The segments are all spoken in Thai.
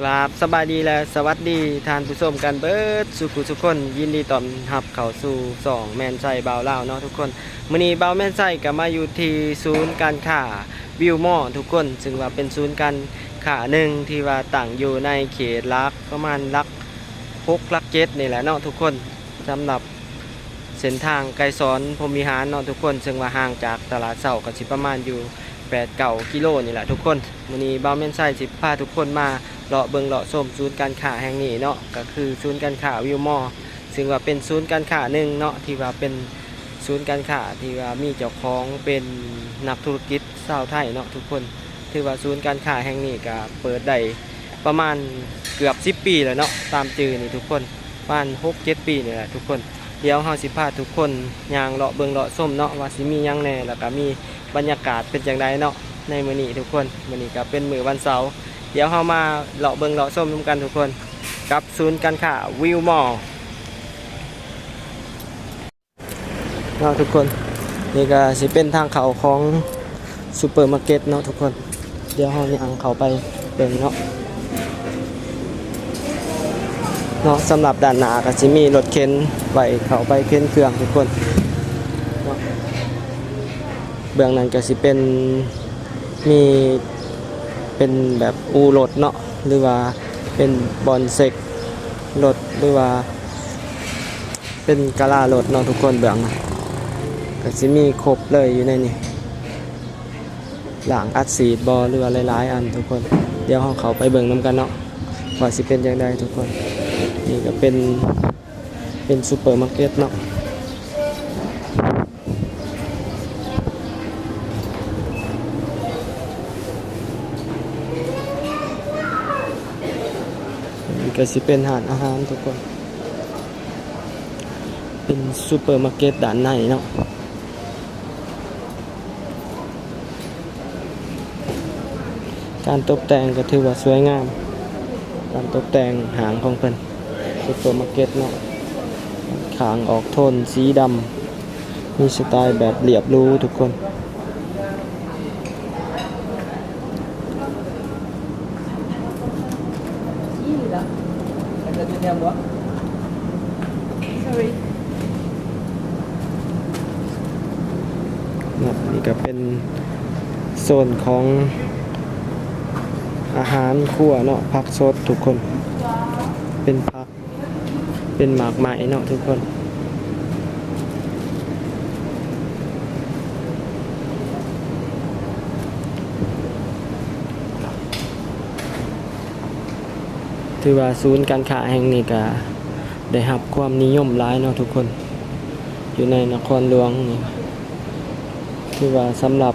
กราบสบายดีและสวัสดีทานผู้ชมกันเบิดสุขุสุกคน ยินดีต้อนรับเข้าสู่สองแมนไซเบาวลาเนาะทุกคนมื้อนี้เบาแมนไซก็มาอยู่ที่ศูนย์การค้าวิวมอทุกคน ซึ่งว่าเป็นศูนย์การค้าหนึ่งที่ว่าตั้งอยู่ในเขตลักประมาณลักหกลักเจ็ดนี่แหละเนาะทุกคนสำหรับเส้นทางไกลสอนพรมิหารเนาะทุกคน ซึ่งว่าห่างจากตลาดเสาก็สิประมาณอยู่8เก่ากิโลนี่แหละทุกคนวันนี้เบาแมนไส้สิพาทุกคนมา เลาะเบิงเลาะส้มศูนย์การค้าแห่งนี้เนาะก็คือศูนย์การค้าวิวมอซึ่งว่าเป็นศูนย์การค้าหนึ่งเนาะที่ว่าเป็นศูนย์การค้าที่ว่ามีเจ้าของเป็นนักธุรกิจชาวไทยเนาะทุกคนถือว่าศูนย์การค้าแห่งนี้ก็เปิดได้ประมาณเกือบ 10 ปีแล้วเนาะตามจือนี่ทุกคนประมาณ6-7 ปีนี่แหละทุกคนเดี๋ยวเฮาสิพาทุกคนยางเลาะเบิงเลาะส้มเนาะว่าสิมียังแน่แล้วก็มีบรรยากาศเป็นอย่างไรเนาะในมื้อนี้ทุกคนมื้อนี้ก็เป็นมื้อวันเสาร์ เดี๋ยวเฮามาเลาะเบิงเลาะส้มนำกันทุกคน กับศูนย์การค้าวิวมอลเนาะทุกคนนี่ก็สิเป็นทางเข้าของซูเปอร์มาร์เก็ตเนาะทุกคน เดี๋ยวเฮาย่างเข้าไปเบิ่งเนาะเนาะสำหรับด้านหน้าก็สิมีรถเข็นไว้เข้าไปเข็นเครื่องทุกคนเบื้องนั้นก็สิเป็นมี เป็นแบบอูรถเนาะหรือว่าเป็นบอลเซกรถหรือว่า เป็นกะลารถเนาะทุกคนเบื้องนั้นก็สิมีครบเลยอยู่ในนี้หลังอัดสีบอลหรือว่าหลายๆอันทุกคน เดี๋ยวเราเขาไปเบิ่งน้ำกันเนาะว่าสิเป็นยังไงทุกคน นี่ก็เป็นเป็นซูเปอร์มาร์เก็ตเนาะ นี่ ก็สิเป็นอาหารอาหารทุกคน เป็นซูเปอร์มาร์เก็ตด้านในเนาะการตกแต่งก็ถือว่าสวยงาม การตกแต่งหางของเพิ่นซูเปอร์มาร์เก็ตเนาะขางออกโทนสีดำมีสไตล์แบบเรียบรู้ทุกคน Sorry. เนาะนี่ก็เป็น โซนของอาหารครัวเนาะผักสดทุกคน เป็นผัก เป็นหมากไหมเนาะทุกคนถือว่าศูนย์การค้าแห่งนี้ก็ได้รับความนิยมหลายเนาะทุกคน อยู่ในนครหลวงนี่ที่ว่าสำหรับ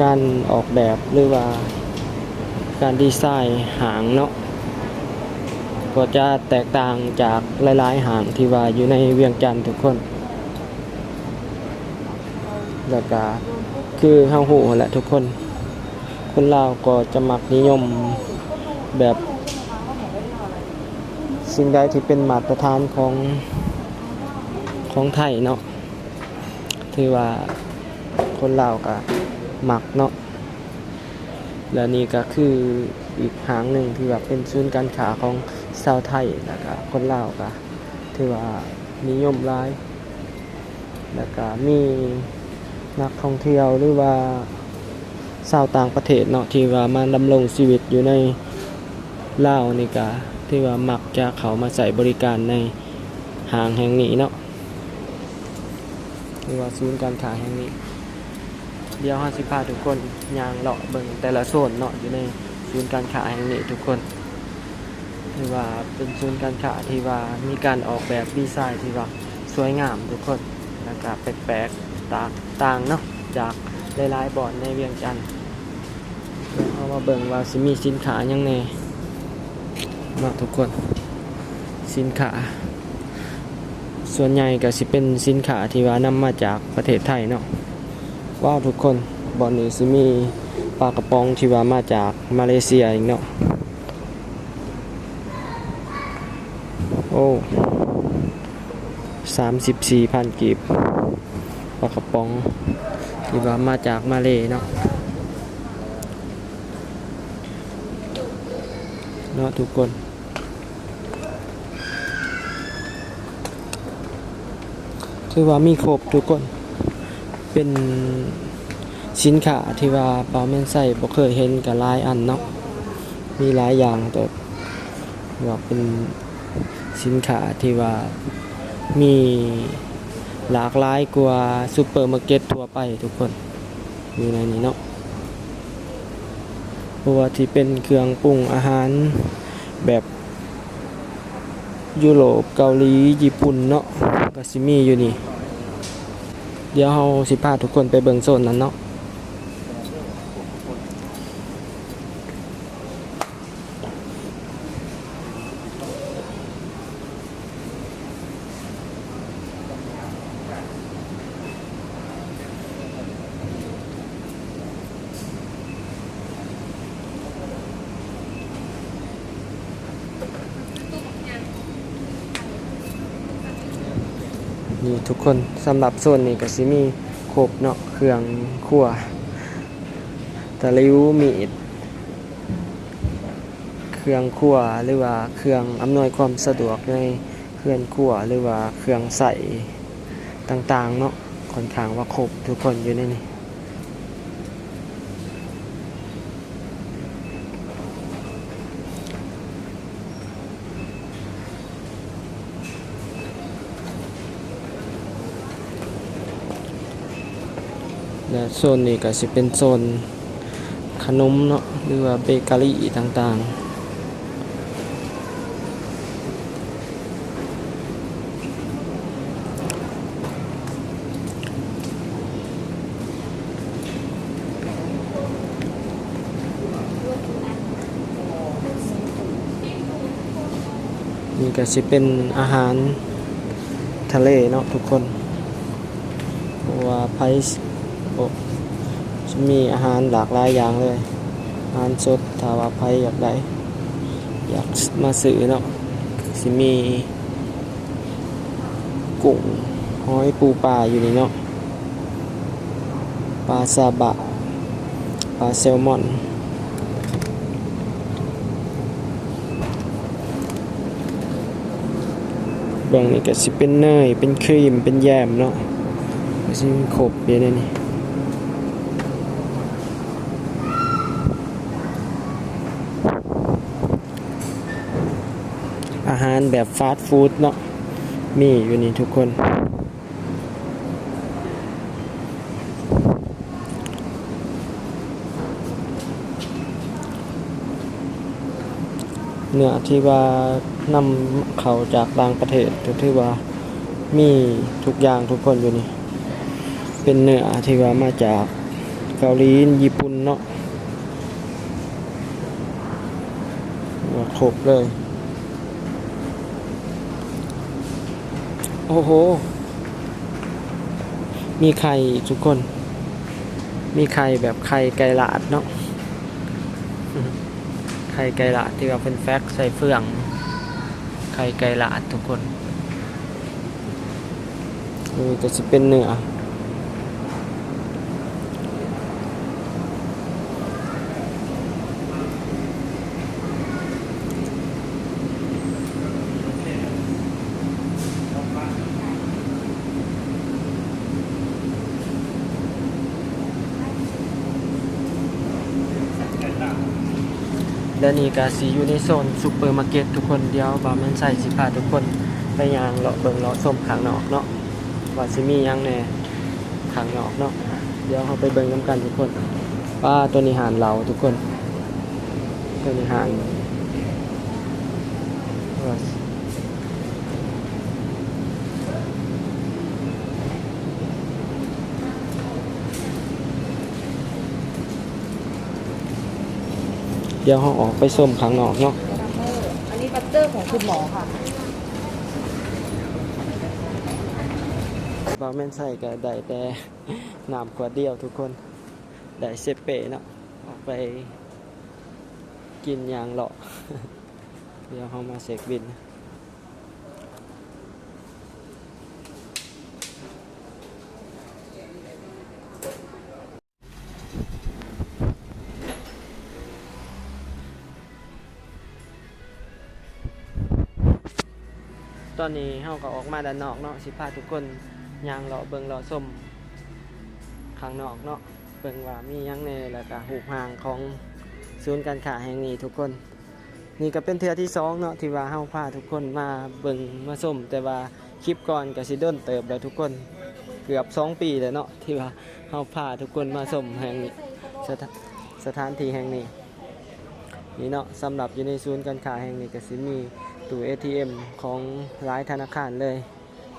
การออกแบบหรือว่าการดีไซน์หางเนาะก็จะแตกต่างจากหลายๆหางที่ว่าอยู่ในเวียงจันทร์ทุกคน แล้วก็คือเฮาหูแหละทุกคน คนลาวก็จะมักนิยมแบบ สิ่งใดที่เป็นมาตรฐานของของไทยเนาะที่ว่าคนลาวก็ มักเนาะและนี่ก็คืออีกหางหนึ่งที่ว่าเป็นศูนย์การค้าของชาวไทยแล้วก็คนลาวก็ที่ว่านิยมหลายแล้วก็มีนักท่องเที่ยวหรือว่าชาวต่างประเทศเนาะที่ว่ามาดำรงชีวิตอยู่ในลาวนี่ก็ที่ว่ามักจะเขามาใส่บริการในห้างแห่งนี้เนาะหรือว่าศูนย์การค้าแห่งนี้ เดี๋ยวห้าสิพาทุกคนยางเลาะเบิ่งแต่ละโซนเนาะอยู่ในศูนย์การค้าแห่งนี้ทุกคนที่ว่าเป็นศูนย์การค้าที่ว่ามีการออกแบบดีไซน์ที่ว่าสวยงามทุกคนแล้วก็แปลกๆต่างต่างเนาะจากหลายๆบ่อนในเวียงจันทน์เดี๋ยวเอามาเบิ่งว่าสิมีสินค้ายังแน่เนาะทุกคนสินค้าส่วนใหญ่ก็สิเป็นสินค้าที่ว่านำมาจากประเทศไทยเนาะ ว้าวทุกคนบอนนี้สิมีปลากระป๋องที่ว่ามาจากมาเลเซียอีกเนาะโอ้สามสิบสี่พันกีบปลากระป๋องที่ว่ามาจากมาเลเนาะเนาะทุกคนถือว่ามีครบทุกคน เป็นสินค้าที่ว่าเปาแม่นใส่บ่เคยเห็นกับหลายอันเนาะมีหลายอย่างแต่ว่าเป็นสินค้าที่ว่ามีหลากหลายกว่าซูเปอร์มาร์เก็ตทั่วไปทุกคนอยู่ในนี้เนาะเพราะว่าที่เป็นเครื่องปรุงอาหารแบบยุโรปเกาหลีญี่ปุ่นเนาะก็สิมีอยู่นี่ เดี๋ยวเราสิพาทุกคนไปเบิ่งโซนนั้นเนาะ นี่ทุก คนสำหรับโซนนี้ก็สิมีครบเนาะเครื่องขั่วตะลิวมีดเครื่องขั่วหรือว่าเครื่องอำนวยความสะดวกในเครื่องขั่วหรือว่าเครื่องใส่ต่างๆเนาะค่อนข้างว่าครบทุกคนอยู่ในนี้ โซนนี้ก็สิเป็นโซนขนมเนาะหรือว่าเบเกอรี่ต่างๆนี่ก็สิเป็นอาหารทะเลเนาะทุกคนเพราะว่าไพ ส์โอ้จะมีอาหารหลากหลายอย่างเลย อาหารสดถ้าว่าไพอยากได้อยากมาซื้อเนาะสิมีกุ้งหอยปูปลาอยู่นี่เนาะปลาซาบะปลาแซลมอนบางนี่ก็สิเป็นเนยเป็นครีมเป็นแยมเนาะสิมีครบอยู่ในนี้ หารแบบฟาสต์ฟู้ดเนาะมีอยู่นี่ทุกคน เนื้อที่ว่านำเขาจากต่างประเทศก็ถือว่ามีทุกอย่างทุกคนอยู่นี่ เป็นเนื้อที่ว่ามาจากเกาหลีญี่ปุ่นเนาะครบเลย อ้โห มีไข่ทุกคน มีไข่แบบไข่ไก่ลาดเนาะไข่ไก่ลาดที่ว่าเป็นแฟกใส่เฟือง ไข่ไก่ลาดทุกคนอือจะสิเป็นเนื้อ และนี่ก็สีอยู่ในโซนซูเปอร์มาร์เก็ตทุกคนเดียวบามันใส่สิพาทุกคนไปยางเลาะเบิงเลาะส้มขางนอกเนาะว่าสิมียังแหน่ขางนอกเนาะเดี๋ยวเราไปเบิงน้ำกันทุกคนว่าตัวนี้หานเราทุกคน ตัวนี้หานว่า เดี๋ยวเราออกไปส้มขางนอกเนาะอันนี้บัตเตอร์ของคุณหมอค่ะบาแม่นใส่ก็ได้แต่น้ำขวดเดียวทุกคนได้เซเป้เนาะออกไปกินยางเลาะเดี๋ยวเขามาเสกบิน ตอนนี้เฮาก็ออกมาด้านนอกเนาะสิพาทุกคนย่างเลาะเบิ่งเลาะส้มข้างนอกเนาะเบิ่งว่ามีหยังแน่แล้วก็หูหางของศูนย์การค้าแห่งนี้ทุกคน นี่ก็เป็นเทือที่สองเนาะที่ว่าเฮาพาทุกคนมาเบิ่งมาส้มแต่ว่าคลิปก่อนก็สิโดนเติบแล้วทุกคนเกือบสองปีแล้วเนาะที่ว่าเฮาพาทุกคนมาส้มแห่งนี้สถาสถานที่แห่งนี้นี่เนาะสำหรับอยู่ในศูนย์การค้าแห่งนี้ก็สิมี ตู้ ATM ของหลายธนาคารเลย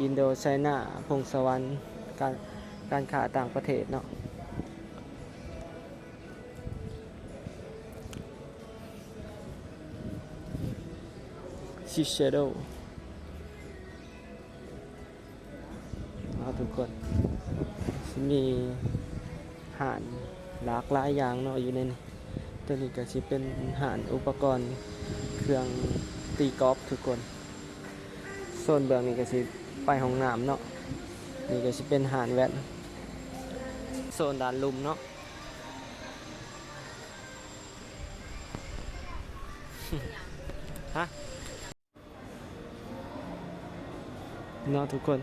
อินโดไชน่าพงสวรรค์การการค้าต่างประเทศเนาะชิเชโดเอาทุกคนมีหานหลากหลายอย่างเนาะอยู่ในนี้ตัวนี้ก็สิเป็นหารอุปกรณ์เครื่อง ตีกอล์ฟทุกคนโซนเบื้องนี้ก็สิไปห้องน้ำเนาะนี่ก็สิเป็นหานแว่นโซนด้านลุมเนาะฮะเนาะทุกคน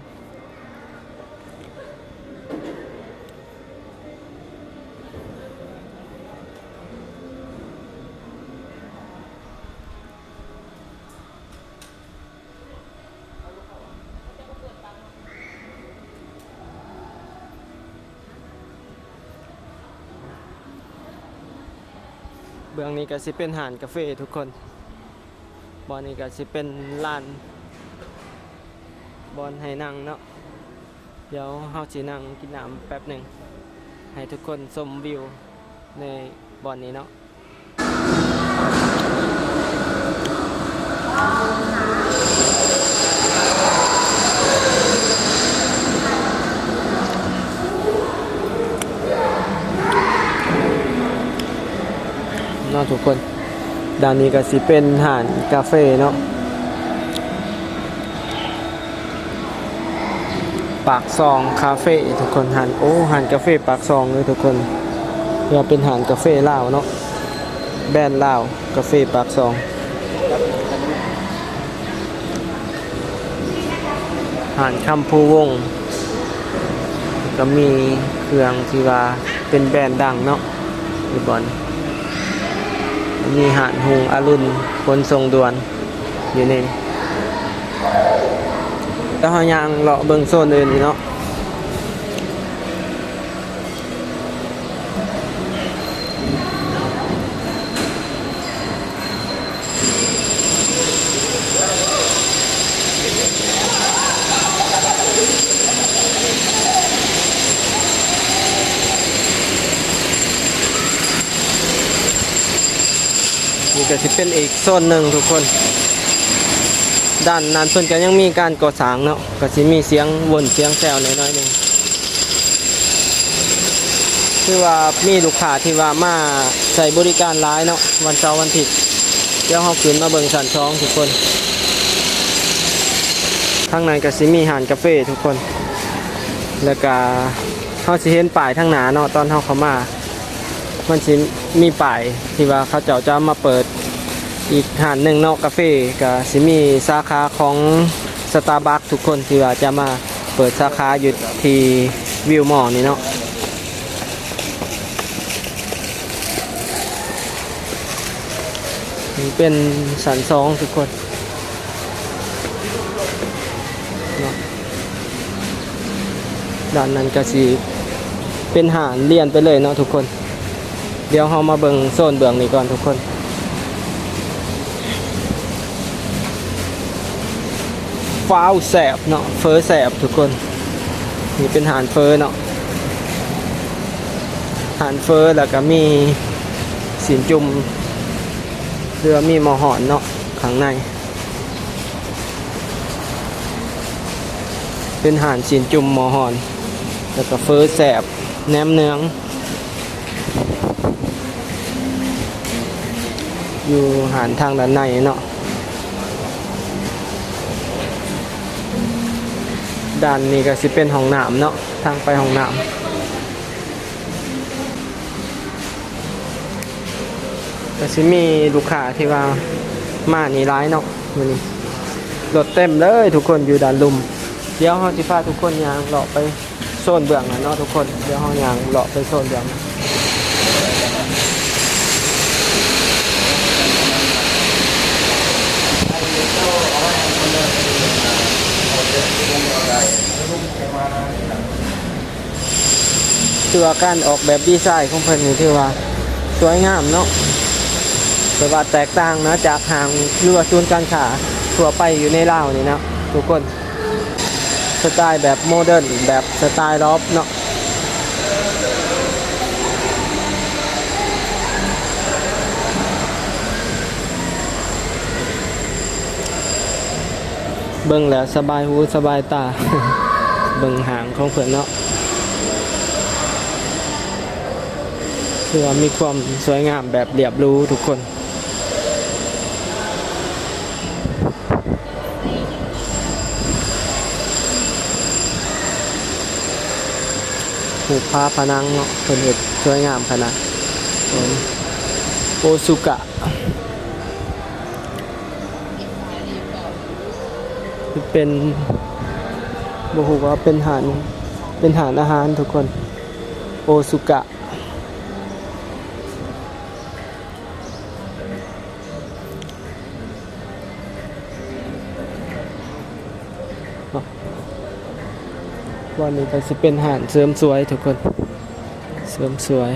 นี้ก็สิเป็นหานกาแฟทุกคนบอนนี้ก็สิเป็นลานบอนให้นั่งเนาะเดี๋ยวเฮาสินั่งกินน้ำแป๊บหนึ่งให้ทุกคนชมวิวในบอนนี้เนาะ ทุกคน ด้านนี้ก็สิเป็นหานกาแฟเนาะปากซองคาเฟ่ทุกคนหันโอ้หันกาแฟปากซองเลยทุกคนเรียกเป็นหันกาแฟลาวเนาะแบรนด์ลาวกาแฟปากซองหันคำพูวงก็มีเครื่องที่ว่าเป็นแบรนด์ดังเนาะอยู่บอน มีหานหงอรุณคนทรงด่วนอยู่ในนี้แล้วเขายังเลาะเบิงโซนอื่นนี่เนาะนี่ก็ สิเป็นหนึ่งทุกคน ด้านนั้นเพิ่นก็ยังมีการก่อสร้างเนาะก็สิมีเสียงวนเสียงแซวน้อยๆหนึ่งคือว่ามีลูกค้าที่ว่ามาใช้บริการร้ายเนาะวันเสาร์วันอาทิตย์เดี๋ยวเฮาขึ้นมาเบิ่งสันช่องทุกคนข้างในก็สิมีหานกาแฟทุกคน แล้วก็เฮาสิเห็นป้ายทางหน้าเนาะตอนเฮาเข้ามา มันสิมีป้ายที่ว่าเขาเจ้าจะมาเปิด อีกหานหนึ่งเนาะกาแฟก็สิมีสาขาของสตาร์บัคทุกคนที่ว่าจะมาเปิดสาขาอยู่ที่วิวมอนี่เนาะนี่เป็นสันสองทุกคนเนาะด้านนั้นก็สิเป็นหานเรียนไปเลยเนาะทุกคน เดี๋ยวเรามาเบิ่งโซนเบื้องนี้ก่อนทุกคน ฟ้าวแสบเนาะเฟอแสบทุกคนนี่เป็นหานเฟอเนาะหานเฟอแล้วก็มีสินจุ่มเรือมีมอหอนเนาะข้างใน เป็นหานสินจุ่มมอหอน แล้วก็เฟอแสบแหนมเนืองอยู่หานทางด้านในเนาะ ด้านนี้ก็สิเป็นห้องน้ำเนาะทางไปห้องน้ำก็สิมีลูกค้าที่ว่ามานี่ร้ายเนาะมื้อนี้รถเต็มเลยทุกคนอยู่ด้านลุม เดี๋ยวเฮาสิพาทุกคนยางเลาะไปโซนเบื้องนะเนาะทุกคนเดี๋ยวเฮายางเลาะไปโซนเบื้อง คือว่าการออกแบบดีไซน์ของเพิ่นนี่ถือว่าสวยงามเนาะแต่ว่าแตกต่างนะจากทางหรือว่าศูนย์การค้าทั่วไปอยู่ในลาวนี่นะทุกคนสไตล์แบบโมเดิร์นแบบสไตล์ล็อบเนาะเบิ่งแล้วสบายหูสบายตา เบิ่งหางของเพื่อนเนาะ คือว่ามีความสวยงามแบบเรียบรู้ทุกคนหูพาพนังเนาะเพิ่นเฮ็ดสวยงามขนาดโอซุกะ เป็นบ่ฮู้ว่าเป็นหานเป็นหานอาหารทุกคน โอซุกะ วันนี้ก็จะเป็นอาหารเสริมสวยทุกคน เสริมสวย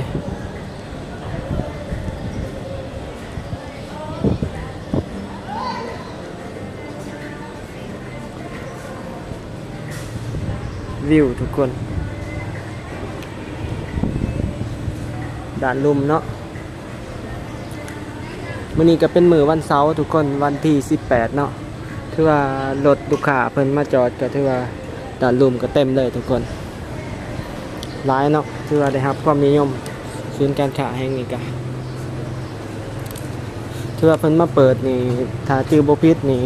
วิวทุกคน ด่านลุมเนาะวันนี้ก็เป็นมือวันเสาร์ทุกคนวันที่ 18 เนาะถือว่ารถลูกค้าเพิ่นมาจอดก็ถือว่า ด่านลุมก็เต็มเลยทุกคนร้ายเนาะถือว่าได้รับความนิยมศูนย์การค้าแห่งนี้กันถือว่าเพิ่นมาเปิดนี่ถ้าจือบ่ผิดนี่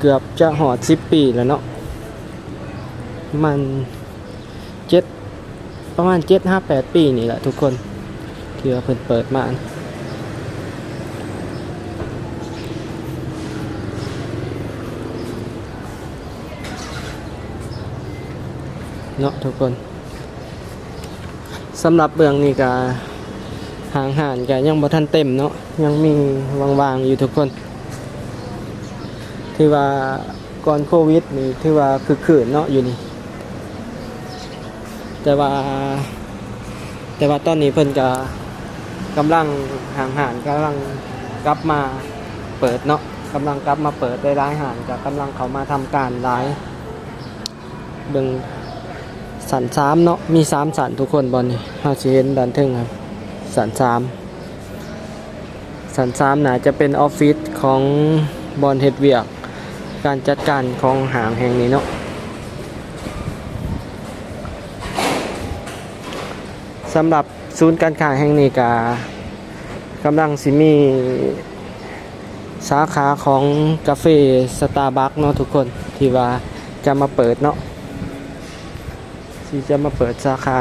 เกือบจะหอด10ปีแล้วเนาะมันเจ็ดประมาณเจ็ดห้าแปดปีนี่แหละทุกคนที่ว่าเพิ่นเปิดมานะ เนาะทุกคนสำหรับเบื้องนี้ก็หางหานก็ยังบ่ทันเต็มเนาะยังมีวางๆอยู่ทุกคนที่ว่าก่อนโควิดนี่ที่ว่าคือขืนเนาะอยู่นี่แต่ว่า แต่ว่าตอนนี้เพิ่นก็กำลังห่างหานกำลังกลับมาเปิดเนาะกำลังกลับมาเปิดได้ร้ายหานก็กำลังเขามาทำการร้ายเบิ่ง สันสามเนาะมีสามสันทุกคนบอลนี่เฮาสิเห็นด้านทึ่งครับ สันสามสันสามน่าจะเป็นออฟฟิศของบอลเฮดเวียก การจัดการของหางแห่งนี้เนาะสำหรับศูนย์การค้าแห่งนี้กากำลังสิมีสาขาของกาแฟสตาร์บัคเนาะทุกคนที่ว่าจะมาเปิดเนาะ ที่จะมาเปิดสาขา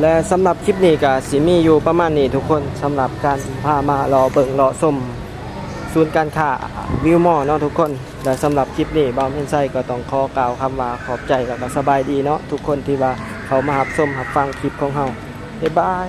และสำหรับคลิปนี้ก็สิมีอยู่ประมาณนี้ทุกคนสำหรับการพามารอเบิ่งรอส้มศูนย์การค้าวิวมอเนาะทุกคนและสำหรับคลิปนี้บอมเพนไซก็ต้องขอกล่าวคำว่าขอบใจแล้วก็สบายดีเนาะทุกคนที่ว่าเขามาหับส้มหับฟังคลิปของเฮาบ๊ายบาย